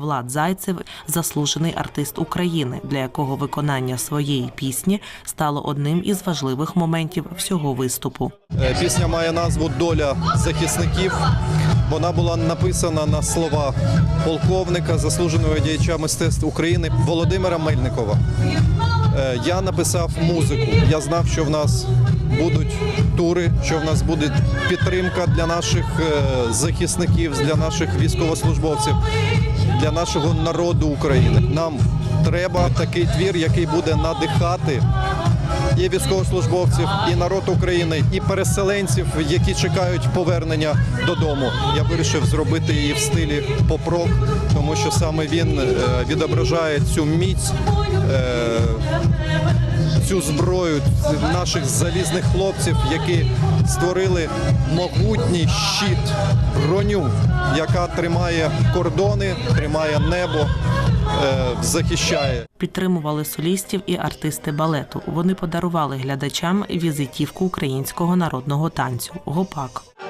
Влад Зайцев заслужений артист України, для якого виконання своєї пісні стало одним із важливих моментів всього виступу. Е, Пісня має назву Доля захисників. Вона була написана на слова полковника, заслуженого діяча мистецтв України Володимира Мельникова. Е, Я написав музику. Я знав, що в нас будуть тури, що в нас буде підтримка для наших е, захисників, для наших військовослужбовців, для нашого народу України. Нам треба такий твір, який буде надихати і військовослужбовців, і народ України, і переселенців, які чекають повернення додому. Я вирішив зробити її в стилі поп-рок, тому що саме він е, відображає цю міць. Цю зброю наших залізних хлопців, які створили могутній щит, броню, яка тримає кордони, тримає небо, е, захищає. Підтримували солістів і артисти балету. Вони подарували глядачам візитівку українського народного танцю гопак.